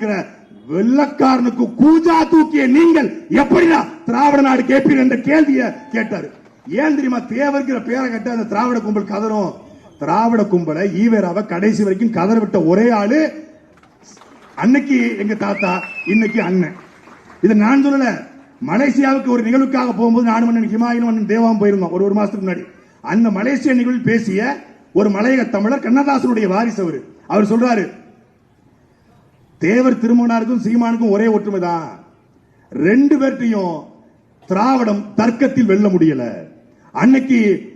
இருக்கிற வெள்ளக்காரனுக்கு கூஜா தூக்கிய நீங்கள் எப்படிதான் திராவிட நாடு கேட்பீர் என்ற கேள்வியை கேட்டாரு. ஏன் தெரியுமா? தேவர்கிற பேரை கேட்ட அந்த திராவிட கும்பல் கதறும். திராவிட கும்பலை ஈவேராவை கடைசி வரைக்கும் கதற விட்ட ஒரே ஆளு அன்னைக்கு எங்க தாத்தா இன்னைக்கு அண்ணன். இது நான் சொல்லல. மலேசியாவுக்கு ஒரு நிகழ்வுக்காக போகும்போது நானும் மன்னன் ஹிமாயின் மன்னன் தேவாம் போயிருந்தோம் ஒரு ஒரு மாசத்துக்கு முன்னாடி. அந்த மலேசிய நிகழ்வில் பேசிய ஒரு மலையக தமிழர் கண்ணதாசனுடைய வாரிசு அவர். அவர் சொல்றாரு தேவர் திருமணாருக்கும் சீமானுக்கும் ஒரே ஒற்றுமை தான் ரெண்டு பேர்ட்டையும் திராவிடம் தர்க்கத்தில் வெல்ல முடியல. அன்னைக்கு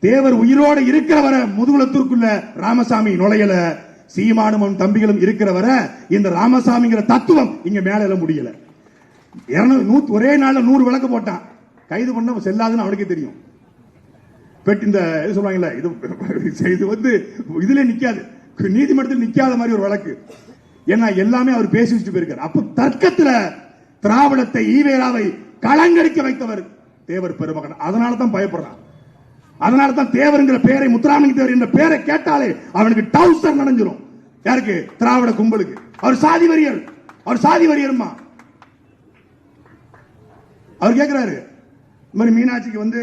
தேவர் உயிரோட இருக்கிற வர முதுகுலத்திற்குள்ள ராமசாமி நுழையல. சீமானும் அவன் தம்பிகளும் இருக்கிற வர இந்த ராமசாமிங்கிற தத்துவம் இங்க மேல எழ முடியல. இருநூறு- ஒரே நாள்ல நூறு விளக்கு போட்டான். கைது பண்ண செல்லாதுன்னு அவனுக்கே தெரியும். பெட் இந்த இது சொல்லுவாங்கல்ல இது இது வந்து இதுல நிக்காது. நீதிமன்றத்தில் நிக்காத மாதிரி ஒரு வழக்கு. ஏன்னா எல்லாமே அவர் பேசி வச்சுட்டு போயிருக்கார். அப்போ தர்க்கத்துல திராவிடத்தை ஈவேராவை களங்கடிக்க வைத்தவர் தேவர் பெருமகன். அதனால தான் பயப்படுறான். அதனால தான் தேவருங்கிற பேரை முத்துராமலிங்க தேவர் என்ற பேரை கேட்டாலே அவனுக்கு டவுசர் நனைஞ்சிரும். யாருக்கு? திராவிட கும்பலுக்கு. அவர் சாதி வரியர். அவர் சாதி வரியர்மா. அவர் கேக்குறாரு. இந்த மாதிரி மீனாட்சிக்கு வந்து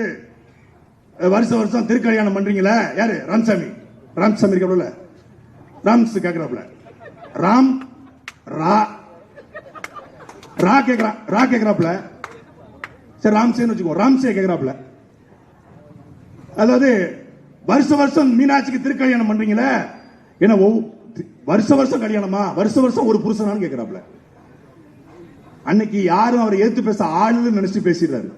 வருஷ வருஷம் வருஷம் திருக்கல்யாணம் பண்றீங்களா யாரு? ராம்சாமி. ராம்சாமி இருக்காப்ல. ராம்ஸ் கேட்கிறாப்ல ராம் ரா ரா கேக்குறான் ரா கேக்குறாப்ல சரி ராம்சேன்னு வச்சுக்கோ ராம்சே கேக்குறாப்ல அதாவது வருஷ வருஷம் மீனாட்சிக்கு திருக்கல்யாணம் பண்றீங்களே என்ன வருஷ வருஷம் கல்யாணமா? வருஷ வருஷம் ஒரு புருஷனான்னு கேக்குறாப்ல அன்னைக்கு யாரும் அவரை ஏத்து பேச ஆளுன்னு நினைச்சு பேசிடுறாரு.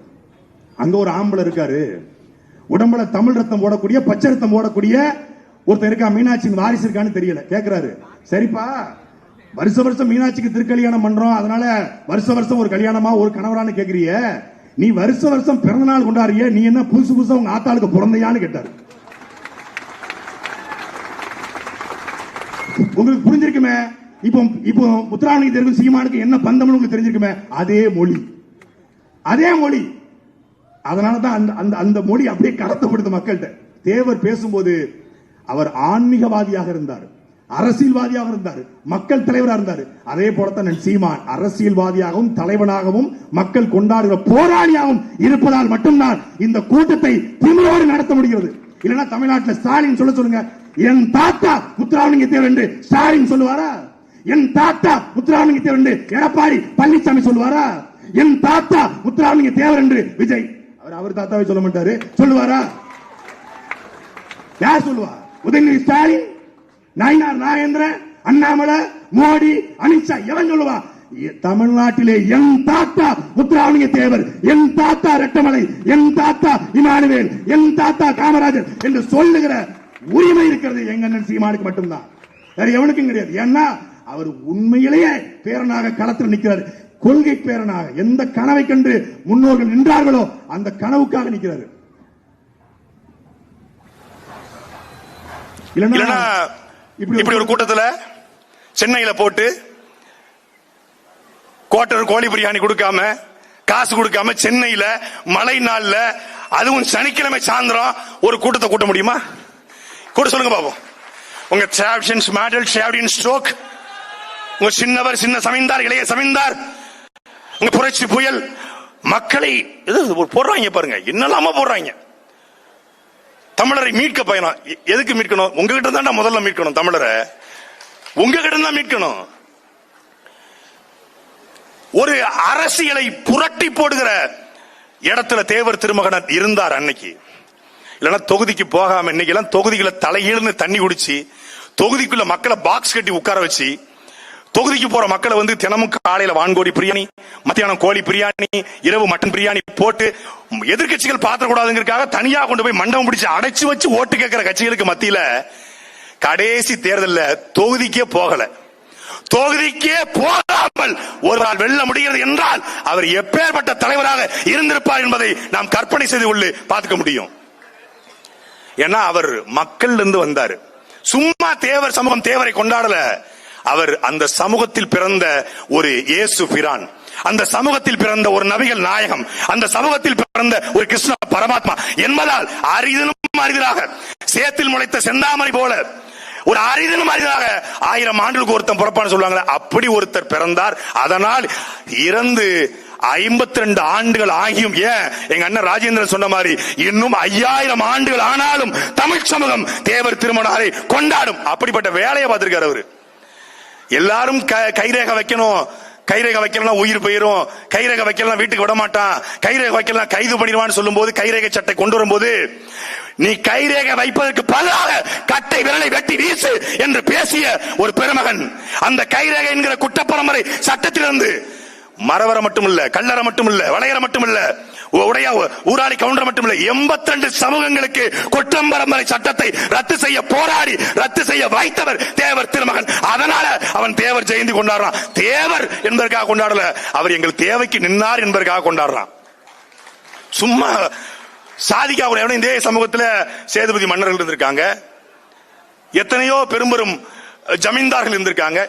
அங்க ஒரு ஆம்பளை இருக்காரு. உடம்புல தமிழ் ரத்தம் ஓடக்கூடிய பச்சை ரத்தம் ஓடக்கூடிய ஒருத்தர் இருக்கா மீனாட்சியின் வாரிசு இருக்கான்னு தெரியல. கேக்குறாரு. சரிப்பா வருஷ வருஷம் மீனாட்சிக்கு திருக்கல்யாணம் பண்றோம் அதனால வருஷ வருஷம் ஒரு கல்யாணமா ஒரு கணவரான்னு கேக்குறிய நீ வருஷ வருஷம் பிறந்த நாள் கொண்டாடுறிய நீ என்ன புதுசு புதுசா உங்க ஆத்தாளுக்கு பிறந்தையான்னு கேட்டாரு. உங்களுக்கு புரிஞ்சிருக்குமே? இப்போ இப்போ உத்தராவணிக்கு தேர்வு சீமானுக்கு என்ன பந்தம்னு உங்களுக்கு தெரிஞ்சிருக்குமே? அதே மொழி. அதே மொழி. அதனால தான் அந்த அந்த அந்த மொழி அப்படியே கடத்தப்படுது மக்கள்கிட்ட. தேவர் பேசும்போது அவர் ஆன்மீகவாதியாக இருந்தார். அரசியல்வாதியாக இருந்தார். மக்கள் தலைவராக இருந்தார். அதே போலத்தான் சீமான். அரசியல்வாதியாகவும் தலைவனாகவும் மக்கள் கொண்டாடுகிற போராளியாகவும் இருப்பதால் மட்டும்தான் இந்த கூட்டத்தை திமிரோடு நடத்த முடிகிறது. இல்லைன்னா தமிழ்நாட்டில் ஸ்டாலின் சொல்ல சொல்லுங்க என் தாத்தா முத்துராமலிங்க தேவர் என்று ஸ்டாலின் சொல்லுவாரா? என் தாத்தா முத்துராமலிங்க தேவர் என்று எடப்பாடி பழனிசாமி சொல்லுவாரா? என் தாத்தா முத்துராமலிங்க தேவர் என்று விஜய். அவர் அவர் தாத்தாவை சொல்ல மாட்டாரு. சொல்லுவாரா? யார் சொல்லுவா? உதயநிதி ஸ்டாலின் நயினார் நாகேந்திரன் அண்ணாமலை மோடி அமித்ஷா எவன் சொல்லுவா? தமிழ்நாட்டிலே என் தாத்தா முத்துராமலிங்க தேவர் என் தாத்தா ரெட்டமலை என் தாத்தா இமானுவேல் என் தாத்தா காமராஜர் என்று சொல்லுகிற உரிமை இருக்கிறது எங்க அண்ணன் சீமானுக்கு மட்டும்தான். வேற எவனுக்கும் கிடையாது. ஏன்னா அவர் உண்மையிலேயே பேரனாக களத்தில் நிற்கிறார். கொள்கை பேரனாக எந்த கனவை கண்டு முன்னோர்கள் நின்றார்களோ அந்த கனவுக்காக நிற்கிறார். இல்லைன்னா இப்படி ஒரு கூட்டத்துல சென்னையில போட்டு கோட்டர் கோழி பிரியாணி கொடுக்காம காசு கொடுக்காம சென்னையில மழை நாள்ல அதுவும் சனிக்கிழமை சாயந்தரம் ஒரு கூட்டத்தை கூட்ட முடியுமா? கூட சொல்லுங்க பாப்போம். உங்க டிராவிஷன்ஸ் மேடல் டிராவிடியன் ஸ்ட்ரோக் உங்க சின்னவர் சின்ன சமைந்தார் இளைய சமைந்தார் உங்க புரட்சி புயல். மக்களை இது போடுறாங்க பாருங்க. என்னெல்லாம போடுறாங்க. தமிழரை மீட்க பயணம். எதுக்கு மீட்கணும்? உங்ககிட்ட தான் முதல்ல மீட்கணும் தமிழரை. உங்ககிட்ட தான் மீட்கணும். ஒரு அரசியலை புரட்டி போடுகிற இடத்துல தேவர் திருமகனர் இருந்தார் அன்னைக்கு. இல்லைன்னா தொகுதிக்கு போகாம இன்னைக்கு எல்லாம் தொகுதிகளை தலைகீழ்னு தண்ணி குடிச்சு தொகுதிக்குள்ள மக்களை பாக்ஸ் கட்டி உட்கார வச்சு தொகுதிக்கு போற மக்களை வந்து தினமும் காலையில வான்கோடி பிரியாணி மத்தியானம் கோழி பிரியாணி இரவு மட்டன் பிரியாணி போட்டு எதிர்க்கட்சிகள் பாத்திரக்கூடாதுங்கிறதுக்காக தனியா கொண்டு போய் மண்டபம் பிடிச்சு அடைச்சு வச்சு ஓட்டு கேட்கிற கட்சிகளுக்கு மத்தியில கடைசி தேர்தல்ல தொகுதிக்கே போகல. தொகுதிக்கே போகாமல் ஒரு நாள் வெல்ல முடிகிறது என்றால் அவர் எப்பேற்பட்ட தலைவராக இருந்திருப்பார் என்பதை நாம் கற்பனை செய்து கொள்ளு பார்த்துக்க முடியும். ஏன்னா அவர் மக்கள் இருந்து வந்தார். சும்மா தேவர் சமூகம் தேவரை கொண்டாடல. அவர் அந்த சமூகத்தில் பிறந்த ஒரு இயேசு பிரான். அந்த சமூகத்தில் பிறந்த ஒரு நபிகள் நாயகம். அந்த சமூகத்தில் பிறந்த ஒரு கிருஷ்ண பரமாத்மா. என்பதால் அரிதனும் அரிதலாக சேத்தில் முளைத்த செந்தாமரை போல ஒரு அரிதனும் மனிதனாக ஆயிரம் ஆண்டுகளுக்கு ஒருத்தன் பிறப்பான்னு சொல்லுவாங்களே அப்படி ஒருத்தர் பிறந்தார். அதனால் இறந்து ஐம்பத்தி ரெண்டு ஆண்டுகள் ஆகியும் ஏன்? எங்க அண்ணன் ராஜேந்திரன் சொன்ன மாதிரி இன்னும் ஐயாயிரம் ஆண்டுகள் ஆனாலும் தமிழ் சமூகம் தேவர் திருமணாரை கொண்டாடும். அப்படிப்பட்ட வேலையை பார்த்திருக்காரு அவரு. எல்லாரும் க- கைரேகை வைக்கணும். கைரேகை வைக்கலாம் உயிர் போயிரும். கைரேகை வைக்கலாம் வீட்டுக்கு விட மாட்டான் கைரேகை வைக்கலாம் கைது பண்ணிடுவான்னு சொல்லும்போது கைரேகை சட்டை கொண்டு வரும்போது நீ கைரேகை வைப்பதற்கு பதிலாக கட்டை விரலை வெட்டி வீசு என்று பேசிய ஒரு பெருமகன். அந்த கைரேகை என்கிற குற்றப்பரம்பரை சட்டத்திலிருந்து மரவர மட்டும் இல்ல கல்லற மட்டும் இல்ல வளையற மட்டும் இல்லை உடைய ஊராளி கவுண்டர் மட்டும் இல்லை எண்பத்தி ரெண்டு சமூகங்களுக்கு குற்றம்பரம்பரை சட்டத்தை ரத்து செய்ய போராடி ரத்து செய்ய வைத்தவர் தேவர் திருமகன். அதனால அவன் தேவர் ஜெயந்தி கொண்டாடுறான். தேவர் என்பதற்காக கொண்டாடல அவர் எங்கள் தேவைக்கு நின்னார் என்பதற்காக கொண்டாடுறான். சும்மா சாதிக்காக எவனும் இந்திய சமூகத்தில் சேதுபதி மன்னர்கள் இருந்திருக்காங்க. எத்தனையோ பெரும்பெரும் ஜமீன்தார்கள் இருந்திருக்காங்க.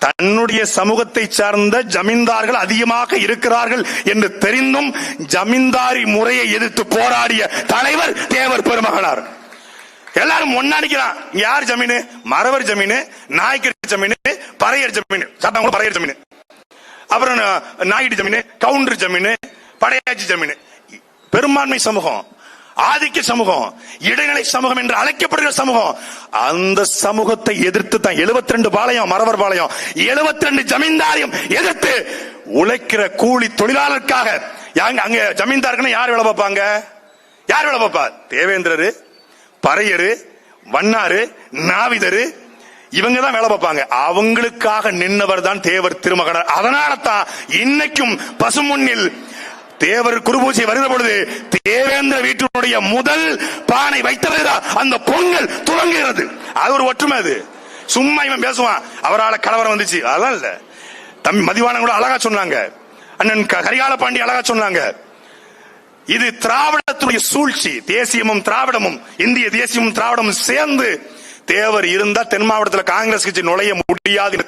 தன்னுடைய சமூகத்தை சார்ந்த ஜமீன்தார்கள் அதிகமாக இருக்கிறார்கள் என்று தெரிந்தும் ஜமீன்தாரி முறையை எதிர்த்து போராடிய தலைவர் தேவர் பெருமகனார். எல்லாரும் ஒன்னா நிக்கிறான். யார் ஜமீனு? மறவர் ஜமீனு நாய்க்கர் ஜமீனு பறையர் ஜமீன். சட்டம் கூட பறையர் ஜமீனு. அப்புறம் நா- நாயுடு ஜமீனு கவுண்டர் ஜமீனு படையாச்சி ஜமீனு. பெரும்பான்மை சமூகம். ஆதிக்க சமூகம் இடைநிலை சமூகம் என்று அழைக்கப்படுகிற சமூகம் அந்த சமூகத்தை எதிர்த்து தான் 72 ரெண்டு பாளையம் மறவர் பாளையம் 72 ரெண்டு ஜமீன்தாரையும் எதிர்த்து உழைக்கிற கூலி தொழிலாளருக்காக அங்க ஜமீன்தாருக்குன்னு யார் வேலை பார்ப்பாங்க? யார் வேலை பார்ப்பா? தேவேந்திரரு பறையரு வண்ணாரு நாவிதரு இவங்க தான் வேலை பார்ப்பாங்க. அவங்களுக்காக நின்னவர் தான் தேவர் திருமகனர். அதனால தான் இன்னைக்கும் பசுமுன்னில் தேவர் குருபூசி வருகிற பொழுது தேவேந்திர வீட்டினுடைய முதல் பானை வைத்தவர்தான் அந்த பொங்கல் துவங்குகிறது. அது ஒரு ஒற்றுமை அது. சும்மா இவன் பேசுவான் அவரால கலவரம் வந்துச்சு. அதெல்லாம் இல்ல. தம்பி மதிவானன் கூட அழகா சொன்னாங்க. அண்ணன் க- கரிகால பாண்டி அழகா சொன்னாங்க. இது திராவிடத்துடைய சூழ்ச்சி. தேசியமும் திராவிடமும் இந்திய தேசியமும் திராவிடமும் சேர்ந்து தேவர் இருந்தா தென் மாவட்டத்தில் காங்கிரஸ் கட்சி நுழைய முடியாது